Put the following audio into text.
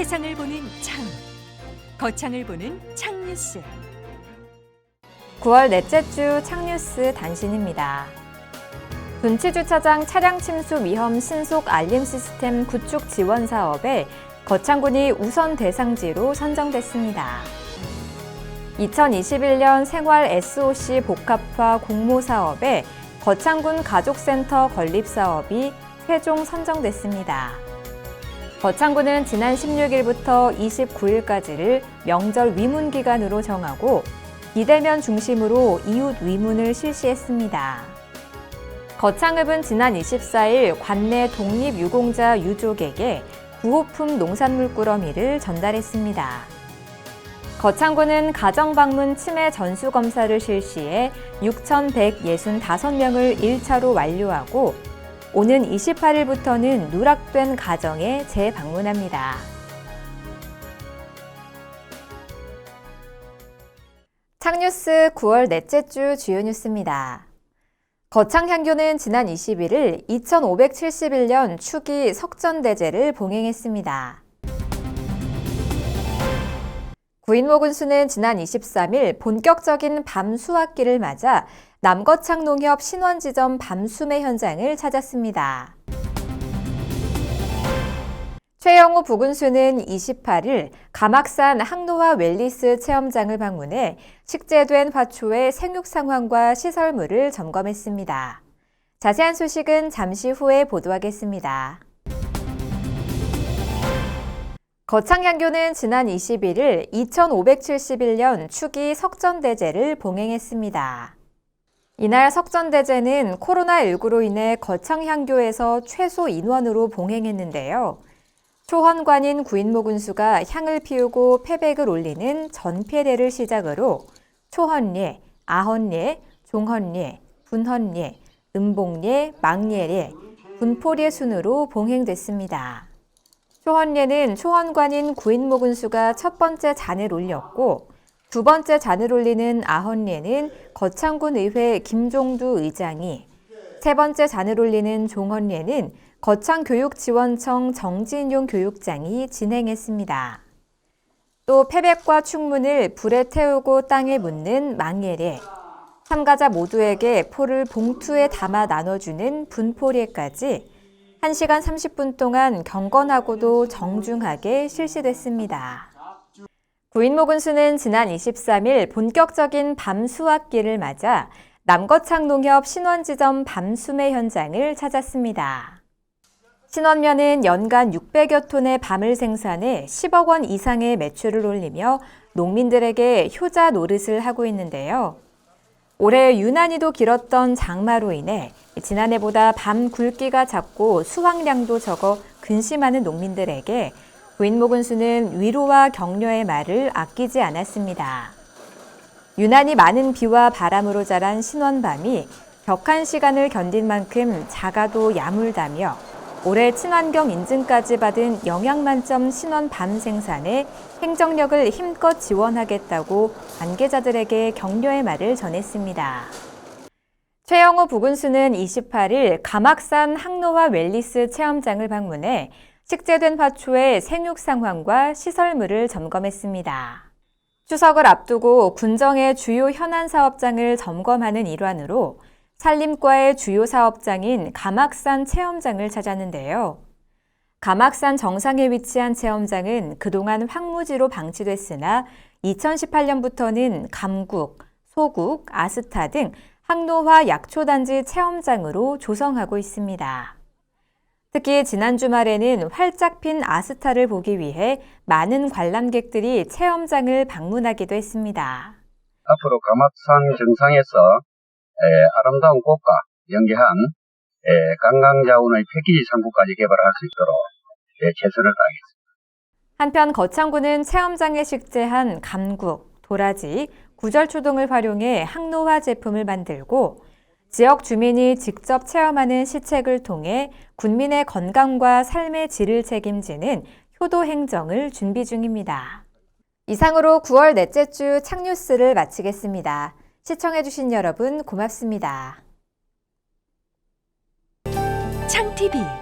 세상을 보는 창 거창을 보는 창뉴스 9월 넷째 주 창뉴스 단신입니다. 분치주차장 차량 침수 위험 신속 알림 시스템 구축 지원 사업에 거창군이 우선 대상지로 선정됐습니다. 2021년 생활 SOC 복합화 공모 사업에 거창군 가족센터 건립 사업이 최종 선정됐습니다. 거창군은 지난 16일부터 29일까지를 명절 위문 기간으로 정하고 비대면 중심으로 이웃 위문을 실시했습니다. 거창읍은 지난 24일 관내 독립유공자 유족에게 구호품 농산물 꾸러미를 전달했습니다. 거창군은 가정방문 치매 전수검사를 실시해 6,165명을 1차로 완료하고 오는 28일부터는 누락된 가정에 재방문합니다. 창뉴스 9월 넷째 주 주요 뉴스입니다. 거창향교는 지난 21일 2571년 추기 석전대제를 봉행했습니다. 구인모군수는 지난 23일 본격적인 밤 수확기를 맞아 남거창 농협 신원지점 밤수매 현장을 찾았습니다. 최영호 부군수는 28일 가막산 항노화 웰리스 체험장을 방문해 식재된 화초의 생육 상황과 시설물을 점검했습니다. 자세한 소식은 잠시 후에 보도하겠습니다. 거창향교는 지난 21일 2571년 추기 석전대제를 봉행했습니다. 이날 석전대제는 코로나19로 인해 거창향교에서 최소 인원으로 봉행했는데요. 초헌관인 구인모 군수가 향을 피우고 패백을 올리는 전패례를 시작으로 초헌례, 아헌례, 종헌례, 분헌례, 음봉례, 망례례, 분포례 순으로 봉행됐습니다. 초헌례는 초헌관인 구인모군수가 첫 번째 잔을 올렸고 두 번째 잔을 올리는 아헌례는 거창군 의회 김종두 의장이 세 번째 잔을 올리는 종헌례는 거창교육지원청 정진용 교육장이 진행했습니다. 또 패백과 충문을 불에 태우고 땅에 묻는 망예례, 참가자 모두에게 포를 봉투에 담아 나눠주는 분포례까지 1시간 30분 동안 경건하고도 정중하게 실시됐습니다. 구인모군수는 지난 23일 본격적인 밤 수확기를 맞아 남거창 농협 신원지점 밤수매 현장을 찾았습니다. 신원면은 연간 600여 톤의 밤을 생산해 10억 원 이상의 매출을 올리며 농민들에게 효자 노릇을 하고 있는데요. 올해 유난히도 길었던 장마로 인해 지난해보다 밤 굵기가 작고 수확량도 적어 근심하는 농민들에게 구인모군수는 위로와 격려의 말을 아끼지 않았습니다. 유난히 많은 비와 바람으로 자란 신원밤이 격한 시간을 견딘 만큼 작아도 야물다며 올해 친환경 인증까지 받은 영양만점 신원밤 생산에 행정력을 힘껏 지원하겠다고 관계자들에게 격려의 말을 전했습니다. 최영호 부군수는 28일 가막산 항로와 웰리스 체험장을 방문해 식재된 화초의 생육 상황과 시설물을 점검했습니다. 추석을 앞두고 군정의 주요 현안 사업장을 점검하는 일환으로 산림과의 주요 사업장인 가막산 체험장을 찾았는데요. 가막산 정상에 위치한 체험장은 그동안 황무지로 방치됐으나 2018년부터는 감국, 소국, 아스타 등 항노화 약초단지 체험장으로 조성하고 있습니다. 특히 지난 주말에는 활짝 핀 아스타를 보기 위해 많은 관람객들이 체험장을 방문하기도 했습니다. 앞으로 가막산 정상에서 에, 아름다운 꽃과 연계한 에, 관광자원의 패키지 상품까지 개발할 수 있도록 에, 최선을 다하겠습니다. 한편 거창구는 체험장에 식재한 감국, 도라지, 구절초 등을 활용해 항노화 제품을 만들고 지역 주민이 직접 체험하는 시책을 통해 군민의 건강과 삶의 질을 책임지는 효도 행정을 준비 중입니다. 이상으로 9월 넷째 주 창뉴스를 마치겠습니다. 시청해주신 여러분 고맙습니다. 창TV